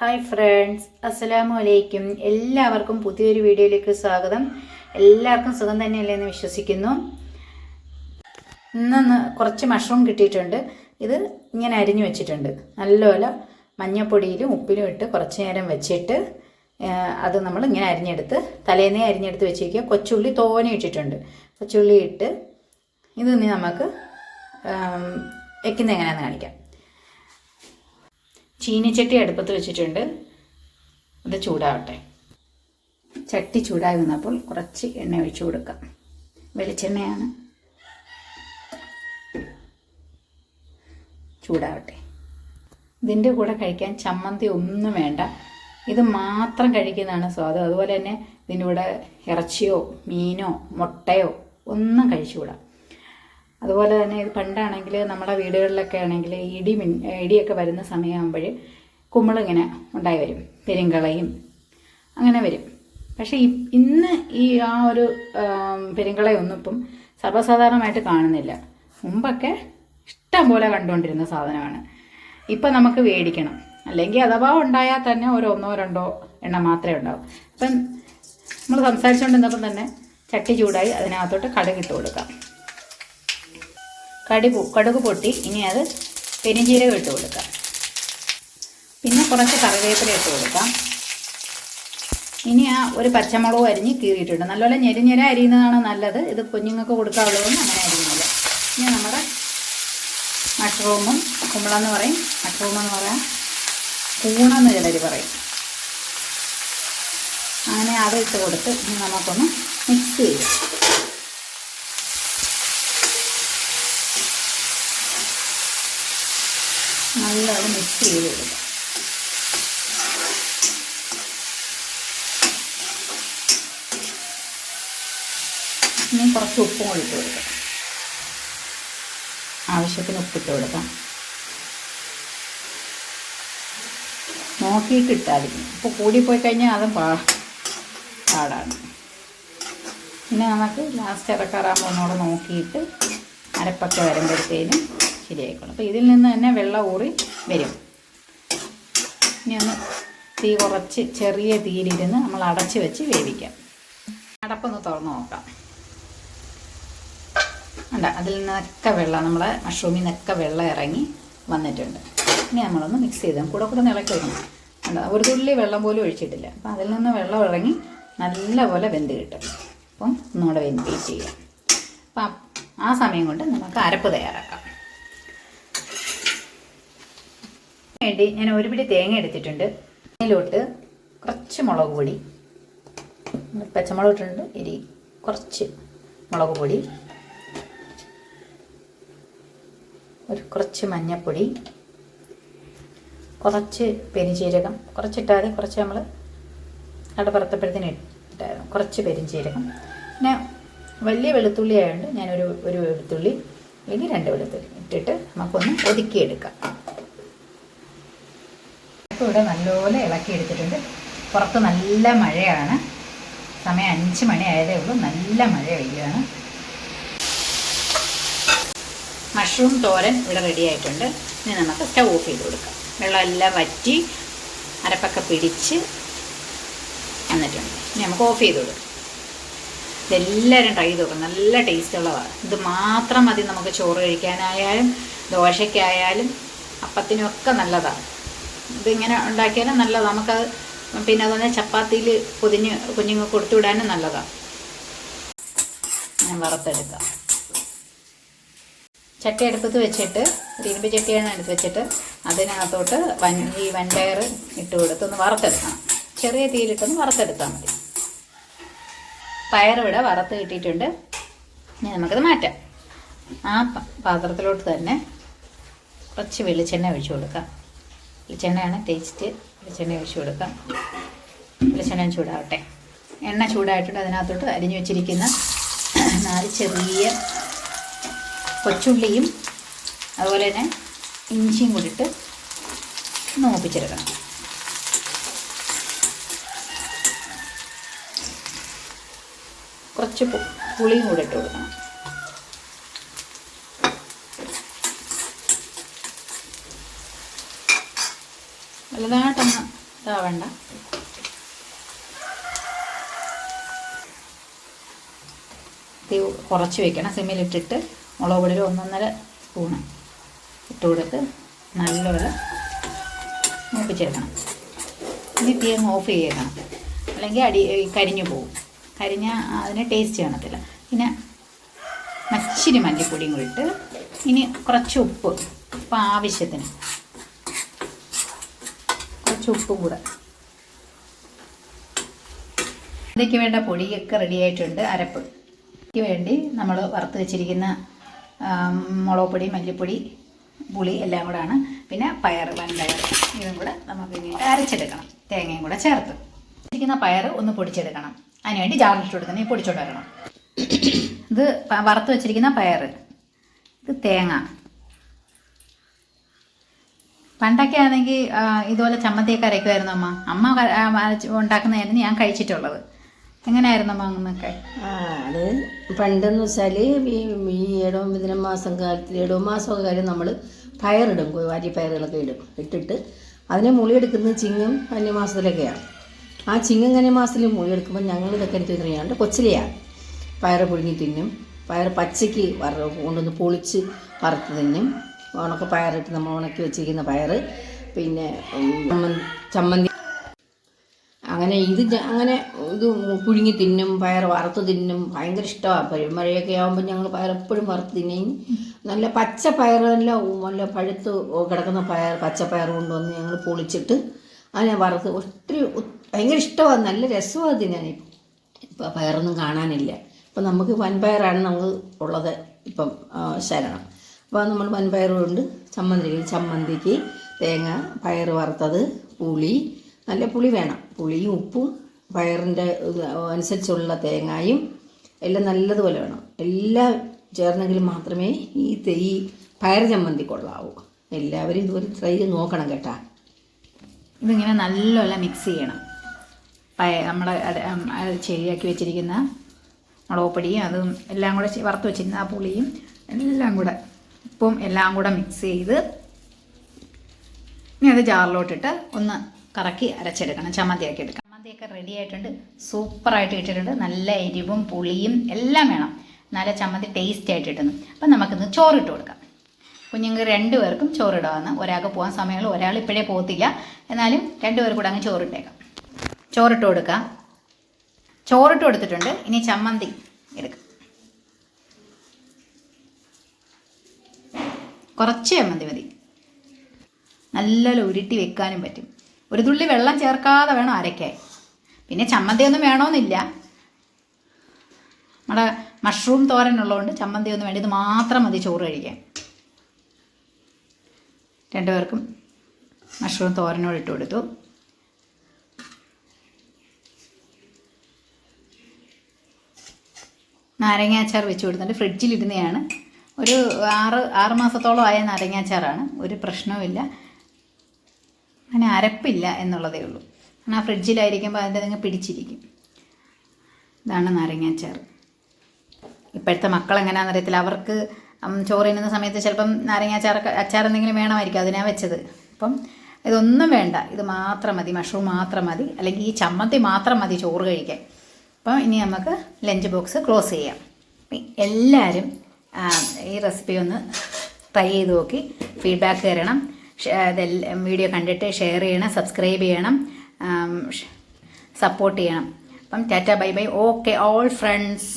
Hi friends അസ്സലാമു അലൈക്കും എല്ലാവർക്കും പുതിയൊരു വീഡിയോയിലേക്ക് സ്വാഗതം. എല്ലാവർക്കും സുഖം തന്നെയല്ലേ എന്ന് വിശ്വസിക്കുന്നു. ഇന്ന് കുറച്ച് മഷ്റൂം കിട്ടിയിട്ടുണ്ട്. ഇത് ഇങ്ങനെ അരിഞ്ഞു വെച്ചിട്ടുണ്ട്. നല്ലപോലെ മഞ്ഞപ്പൊടിയിലും ഉപ്പിലും ഇട്ട് കുറച്ച് നേരം വെച്ചിട്ട് അത് നമ്മൾ ഇങ്ങനെ അരിഞ്ഞെടുത്ത് തലേന്നേ അരിഞ്ഞെടുത്ത് വെച്ചിരിക്കുക. കൊച്ചുള്ളി തോനെ ഇട്ടിട്ടുണ്ട്. കൊച്ചുള്ളി ഇട്ട് ഇത് നമുക്ക് വെക്കുന്നത് എങ്ങനെയാണെന്ന് കാണിക്കാം. ചീനിച്ചട്ടി അടുപ്പത്ത് വെച്ചിട്ടുണ്ട്. അത് ചൂടാവട്ടെ. ചട്ടി ചൂടായി വന്നപ്പോൾ കുറച്ച് എണ്ണ ഒഴിച്ചു കൊടുക്കാം. വെളിച്ചെണ്ണയാണ്. ചൂടാവട്ടെ. ഇതിന്റെ കൂടെ കഴിക്കാൻ ചമ്മന്തി ഒന്നും വേണ്ട. ഇത് മാത്രം കഴിക്കുന്നതാണ് സ്വാദം. അതുപോലെ തന്നെ ഇതിന്റെ കൂടെ ഇറച്ചിയോ മീനോ മുട്ടയോ ഒന്നും കഴിച്ചുകൂടാ. അതുപോലെ തന്നെ ഇത് പണ്ടാണെങ്കിൽ നമ്മുടെ വീടുകളിലൊക്കെ ആണെങ്കിൽ ഇടി മിൻ ഇടിയൊക്കെ വരുന്ന സമയമാകുമ്പോൾ കുമ്മിളിങ്ങനെ ഉണ്ടായി വരും. പെരുങ്കളയും അങ്ങനെ വരും. പക്ഷേ ഇന്ന് ഈ ആ ഒരു പെരിങ്കളയൊന്നും ഇപ്പം സർവസാധാരണമായിട്ട് കാണുന്നില്ല. മുമ്പൊക്കെ ഇഷ്ടം പോലെ കണ്ടുകൊണ്ടിരുന്ന സാധനമാണ്. ഇപ്പം നമുക്ക് മേടിക്കണം അല്ലെങ്കിൽ അഥവാ ഉണ്ടായാൽ തന്നെ ഒരു ഒന്നോ രണ്ടോ എണ്ണം മാത്രമേ ഉണ്ടാവും. അപ്പം നമ്മൾ സംസാരിച്ചുകൊണ്ടിരുന്നപ്പം തന്നെ ചട്ടി ചൂടായി അതിനകത്തോട്ട് കടുക് ഇട്ട് കൊടുക്കാം. കടുക് കടുക് പൊട്ടി. ഇനി അത് പെരിഞ്ജീരകം ഇട്ട് കൊടുക്കാം. പിന്നെ കുറച്ച് കറിവേപ്പില ഇട്ട് കൊടുക്കാം. ഇനി ആ ഒരു പച്ചമുളക് അരിഞ്ഞ് കീറിയിട്ടുണ്ട്. നല്ലപോലെ ഞെരിഞ്ഞെര അരിയുന്നതാണ് നല്ലത്. ഇത് കുഞ്ഞുങ്ങൾക്ക് കൊടുക്കാനുള്ളതൊന്നും അങ്ങനെ അരിയുന്നില്ല. ഇനി നമ്മുടെ മഷ്റൂമും കുമ്പള എന്ന് പറയും. മഷ്റൂം എന്ന് പറയാം. കൂണെന്ന് ചിലർ പറയും. അങ്ങനെ അത് ഇട്ട് കൊടുത്ത് ഇനി നമുക്കൊന്ന് മിക്സ് ചെയ്യാം. നല്ലോണം മിക്സ് ചെയ്ത് കൊടുക്കാം. ഇനി കുറച്ച് ഉപ്പും കൂടി ഇട്ട് കൊടുക്കാം. ആവശ്യത്തിന് ഉപ്പിട്ട് കൊടുക്കാം. നോക്കിയിട്ട് മതി ഉപ്പ് കൂടിപ്പോയി കഴിഞ്ഞാൽ അതും പാ പാടാണ്. പിന്നെ നമുക്ക് ലാസ്റ്റ് ഇറക്കാറാകുമ്പോൾ ഒന്നുകൂടെ നോക്കിയിട്ട് അരപ്പൊക്കെ വരുമ്പോഴത്തേനും ശരിയായിക്കോളും. അപ്പോൾ ഇതിൽ നിന്ന് തന്നെ വെള്ളം ഊറി വരും. ഇനി ഒന്ന് തീ കുറച്ച് ചെറിയ തീയിലിരുന്ന് നമ്മൾ അടച്ച് വെച്ച് വേവിക്കാം. അടപ്പൊന്ന് തുറന്ന് നോക്കാം. അല്ല അതിൽ നിന്നൊക്കെ വെള്ളം നമ്മളെ മഷ്റൂമിൽ നിന്നൊക്കെ വെള്ളം ഇറങ്ങി വന്നിട്ടുണ്ട്. ഇനി നമ്മളൊന്ന് മിക്സ് ചെയ്ത് കൂടെ കൂടെ നിളക്കി വയ്ക്കണം അല്ല ഒരു തുള്ളി വെള്ളം പോലും ഒഴിച്ചിട്ടില്ല. അപ്പം അതിൽ നിന്ന് വെള്ളം ഇറങ്ങി നല്ലപോലെ വെന്ത് കിട്ടും. അപ്പം ഒന്നുകൂടെ വെയിറ്റ് ചെയ്യാം. അപ്പം ആ സമയം കൊണ്ട് നമുക്ക് അരപ്പ് തയ്യാറാക്കാം. വേണ്ടി ഞാൻ ഒരു പിടി തേങ്ങ എടുത്തിട്ടുണ്ട്. അതിലോട്ട് കുറച്ച് മുളക് പൊടി. പച്ചമുളക് ഇട്ടിട്ടുണ്ട്. എരി കുറച്ച് മുളക് പൊടി. ഒരു കുറച്ച് മഞ്ഞൾപ്പൊടി കുറച്ച് പെരിഞ്ചീരകം. കുറച്ചിട്ടാതെ കുറച്ച് നമ്മൾ അവിടെ കടപ്പുറത്തപ്പഴത്തിന് ഇട്ടായിരുന്നു. കുറച്ച് പെരിഞ്ചീരകം. പിന്നെ വലിയ വെളുത്തുള്ളി ആയതുകൊണ്ട് ഞാനൊരു ഒരു വെളുത്തുള്ളി അല്ലെങ്കിൽ രണ്ട് വെളുത്തുള്ളി ഇട്ടിട്ട് നമുക്കൊന്ന് ഒതുക്കിയെടുക്കാം. ഇപ്പോൾ ഇവിടെ നല്ലപോലെ ഇളക്കി എടുത്തിട്ടുണ്ട്. പുറത്ത് നല്ല മഴയാണ്. സമയം അഞ്ച് മണി ആയതേ ഉള്ളൂ. നല്ല മഴ പെയ്യുകയാണ് മഷ്റൂം തോരൻ ഇവിടെ റെഡി ആയിട്ടുണ്ട്. ഇനി നമുക്ക് സ്റ്റൗ ഓഫ് ചെയ്ത് കൊടുക്കാം. വെള്ളമെല്ലാം വറ്റി അരപ്പൊക്കെ പിടിച്ച് വന്നിട്ടുണ്ട്. ഇനി നമുക്ക് ഓഫ് ചെയ്ത് കൊടുക്കാം. ഇതെല്ലാവരും ട്രൈ ചെയ്ത് നോക്കാം നല്ല ടേസ്റ്റ് ഉള്ളതാണ്. ഇത് മാത്രം മതി നമുക്ക് ചോറ് കഴിക്കാനായാലും ദോശയ്ക്കായാലും അപ്പത്തിനൊക്കെ നല്ലതാണ്. ഇതിങ്ങനെ ഉണ്ടാക്കിയാലും നല്ലതാണ് നമുക്കത് പിന്നെ അതുപോലെ ചപ്പാത്തിയിൽ പൊതിഞ്ഞ് കുഞ്ഞുങ്ങൾ കൊടുത്തു വിടാനും നല്ലതാണ് ഞാൻ വറുത്തെടുക്കാം. ചട്ടി എടുത്തത് വെച്ചിട്ട് ഇരുമ്പ് ചട്ടിയാണ് എടുത്ത് വെച്ചിട്ട് അതിനകത്തോട്ട് വൻ ഈ വൻപയർ ഇട്ട് കൊടുത്ത് ഒന്ന് വറുത്തെടുക്കണം. ചെറിയ തീയിലിട്ടൊന്ന് വറുത്തെടുത്താൽ മതി. പയറിവിടെ വറുത്ത് കിട്ടിയിട്ടുണ്ട്. ഇനി നമുക്കത് മാറ്റാം. ആ പാത്രത്തിലോട്ട് തന്നെ കുറച്ച് വെളിച്ചെണ്ണ ഒഴിച്ചു കൊടുക്കാം. വെളിച്ചെണ്ണയാണ് തേച്ചിട്ട് വെളിച്ചെണ്ണ ഒഴിച്ചു കൊടുക്കാം. വെളിച്ചെണ്ണ ചൂടാവട്ടെ. എണ്ണ ചൂടായിട്ടുണ്ട് അതിനകത്തോട്ട് അരിഞ്ഞു വെച്ചിരിക്കുന്ന നാല് ചെറിയ കൊച്ചുള്ളിയും അതുപോലെ തന്നെ ഇഞ്ചിയും കൂടിയിട്ട് നോപ്പിച്ചെടുക്കണം കുറച്ച് പുളിയും കൂടെ ഇട്ട് കൊടുക്കണം. വലുതായിട്ടൊന്ന് ഇതാവണ്ട. തീ കുറച്ച് വെക്കണം. സിമ്മിലിട്ടിട്ട് മുളക് പൊടി ഒരു ഒന്നൊന്നര സ്പൂണ് ഇട്ട് കൊടുത്ത് നല്ലൊരു മൂപ്പിച്ചെടുക്കണം ഇനി തീ അങ്ങ് ഓഫ് ചെയ്യണം. അല്ലെങ്കിൽ അടി കരിഞ്ഞു പോകും കരിഞ്ഞ അതിന് ടേസ്റ്റ് കാണത്തില്ല. പിന്നെ മച്ചിരി മല്ലിപ്പൊടിയും കൂടി ഇട്ട് ഇനി കുറച്ച് ഉപ്പ് ഉപ്പ് ആവശ്യത്തിന് കുറച്ച് ഉപ്പും കൂടെ. ഇതിലേക്ക് വേണ്ട പൊടിയൊക്കെ റെഡി ആയിട്ടുണ്ട്. അരപ്പ്. ഇതിക്ക് വേണ്ടി നമ്മൾ വറുത്ത് വെച്ചിരിക്കുന്ന മുളക് പൊടി മല്ലിപ്പൊടി പുളി എല്ലാം കൂടാണ്. പിന്നെ പയർ വൻപയർ ഇതും കൂടെ നമുക്ക് ഇങ്ങോട്ട് അരച്ചെടുക്കണം. തേങ്ങയും കൂടെ ചേർത്ത്. ഇരിക്കുന്ന പയർ ഒന്ന് പൊടിച്ചെടുക്കണം. അതിനുവേണ്ടി ജാറിലിട്ട് കൊടുക്കണം. ഈ പൊടിച്ചോണ്ട് വരണം. ഇത് വറുത്ത് വെച്ചിരിക്കുന്ന പയർ ഇത് തേങ്ങ. പണ്ടൊക്കെ ആണെങ്കിൽ ഇതുപോലെ ചമ്മന്തിയൊക്കെ അരയ്ക്കുമായിരുന്നു അമ്മ. അമ്മ ഉണ്ടാക്കുന്നതായിരുന്നു ഞാൻ കഴിച്ചിട്ടുള്ളത്. എങ്ങനെയായിരുന്നു അമ്മ അങ്ങനൊക്കെ അത് പണ്ടെന്ന് വെച്ചാൽ ഈ ഈ ഏടോ ഇതിന മാസം കാലത്തിൽ ഏടോ മാസമൊക്കെ കാര്യം നമ്മൾ പയറിടും അരി പയറുകളൊക്കെ ഇടും ഇട്ടിട്ട് അതിനെ മുളിയെടുക്കുന്നത് ചിങ്ങും കന്യമാസത്തിലൊക്കെയാണ് ആ ചിങ്ങം കന്യമാസത്തിൽ മുളിയെടുക്കുമ്പോൾ ഞങ്ങൾ ഇതൊക്കെ എനിക്ക് അറിയാണ്ട് കൊച്ചിലെയാണ് പയറ് പുഴുങ്ങി തിന്നും പയർ പച്ചയ്ക്ക് വറ കൊണ്ടുവന്ന് പൊളിച്ച് വറുത്ത് തിന്നും. ഉണക്ക പയറിട്ട് നമ്മൾ ഉണക്കി വെച്ചിരിക്കുന്ന പയറ്. പിന്നെ ചമ്മന്തി- അങ്ങനെ ഇത് അങ്ങനെ ഇത് പുഴുങ്ങി തിന്നും പയർ വറുത്ത് തിന്നും ഭയങ്കര ഇഷ്ടമാണ് പരിമഴയൊക്കെ ആകുമ്പോൾ ഞങ്ങൾ പയർ എപ്പോഴും വറുത്ത് തിന്നും. നല്ല പച്ച പയർ നല്ല പഴുത്ത് കിടക്കുന്ന പയർ പച്ച പയർ കൊണ്ടുവന്ന് ഞങ്ങൾ പൊളിച്ചിട്ട് അങ്ങനെ വറുത്ത് ഒത്തിരി ഭയങ്കര ഇഷ്ടമാണ് നല്ല രസമാണ് തിന്നാൻ. ഇപ്പം പയറൊന്നും കാണാനില്ല. ഇപ്പം നമുക്ക് വൻപയറാണ് നമുക്ക് ഉള്ളത് ഇപ്പം ശരണം. അപ്പോൾ നമ്മൾ വൻപയർ കൊണ്ട് ചമ്മന്തി ചമ്മന്തിക്ക് തേങ്ങ പയർ വറുത്തത് പുളി നല്ല പുളി വേണം. പുളിയും ഉപ്പും പയറിന്റെ അനുസരിച്ചുള്ള തേങ്ങായും എല്ലാം നല്ലതുപോലെ വേണം. എല്ലാം ചേർന്നെങ്കിൽ മാത്രമേ ഈ ഈ പയർ ചമ്മന്തി കൊള്ളാവൂ. എല്ലാവരും ഇതുപോലെ ട്രൈ ചെയ്ത് നോക്കണം കേട്ടാ. ഇതിങ്ങനെ നല്ലപോലെ മിക്സ് ചെയ്യണം. പയ നമ്മുടെ അര- ശരിയാക്കി വെച്ചിരിക്കുന്ന മുളക് പൊടിയും അതും എല്ലാം കൂടെ വറുത്ത് വെച്ചിരുന്ന ആ പുളിയും എല്ലാം കൂടെ ഉപ്പും എല്ലാം കൂടെ മിക്സ് ചെയ്ത് ഇനി അത് ജാറിലോട്ടിട്ട് ഒന്ന് കറക്കി അരച്ചെടുക്കണം. ചമ്മന്തിയാക്കി എടുക്കണം. ചമ്മന്തിയൊക്കെ റെഡി ആയിട്ടുണ്ട്. സൂപ്പറായിട്ട് ഇട്ടിട്ടുണ്ട്. നല്ല എരിവും പുളിയും എല്ലാം വേണം. നല്ല ചമ്മന്തി ടേസ്റ്റ് ആയിട്ട് ഇട്ടുന്നു അപ്പം നമുക്കിന്ന് ചോറിട്ട് കൊടുക്കാം. കുഞ്ഞുങ്ങൾക്ക് രണ്ടു പേർക്കും ചോറിടാമെന്ന് ഒരാൾക്ക് പോകാൻ സമയമുള്ളൂ ഒരാൾ ഇപ്പോഴേ പോകത്തില്ല. എന്നാലും രണ്ടുപേർ കൂടെ അങ്ങ് ചോറിട്ടേക്കാം. ചോറിട്ട് കൊടുക്കാം. ചോറിട്ട് കൊടുത്തിട്ടുണ്ട്. ഇനി ചമ്മന്തി എടുക്കാം. കുറച്ച് ചമ്മന്തി മതി. നല്ലപോലെ ഉരുട്ടി വെക്കാനും പറ്റും. ഒരു തുള്ളി വെള്ളം ചേർക്കാതെ വേണം അരയ്ക്കാൻ. പിന്നെ ചമ്മന്തിയൊന്നും വേണമെന്നില്ല നമ്മുടെ മഷ്റൂം തോരൻ ഉള്ളതുകൊണ്ട് ചമ്മന്തി ഒന്നും വേണ്ട. ഇത് മാത്രം മതി ചോറ് കഴിക്കാൻ. രണ്ടുപേർക്കും മഷ്റൂം തോരനോട് ഇട്ട് കൊടുത്തു. നാരങ്ങാച്ചാർ വെച്ച് കൊടുത്തിട്ട് ഫ്രിഡ്ജിലിരുന്നതാണ് ഒരു ആറ് ആറ് മാസത്തോളം ആയ നാരങ്ങാച്ചാറാണ്. ഒരു പ്രശ്നവുമില്ല. അങ്ങനെ അരപ്പില്ല എന്നുള്ളതേ ഉള്ളൂ. കാരണം ആ ഫ്രിഡ്ജിലായിരിക്കുമ്പോൾ അതിന്റെ നിങ്ങൾ പിടിച്ചിരിക്കും. ഇതാണ് നാരങ്ങാച്ചാർ ഇപ്പോഴത്തെ മക്കൾ എങ്ങനെയാണെന്ന് അറിയത്തില്ല. അവർക്ക് ഉം, ചോറ് തിന്നുന്ന സമയത്ത് ചിലപ്പം നാരങ്ങാച്ചാർ അച്ചാർ എന്തെങ്കിലും വേണമായിരിക്കും. അതിനാ വെച്ചത്. അപ്പം ഇതൊന്നും വേണ്ട. ഇത് മാത്രം മതി. മഷ്റൂം മാത്രം മതി. അല്ലെങ്കിൽ ഈ ചമ്മന്തി മാത്രം മതി ചോറ് കഴിക്കാൻ. അപ്പം ഇനി നമുക്ക് ലഞ്ച് ബോക്സ് ക്ലോസ് ചെയ്യാം. എല്ലാവരും ഈ റെസിപ്പി ഒന്ന് ട്രൈ ചെയ്ത് നോക്കി. ഫീഡ്ബാക്ക് തരണം. ഇതെല്ലാം വീഡിയോ കണ്ടിട്ട് ഷെയർ ചെയ്യണം സബ്സ്ക്രൈബ് ചെയ്യണം സപ്പോർട്ട് ചെയ്യണം. അപ്പം tata bye bye. Okay all friends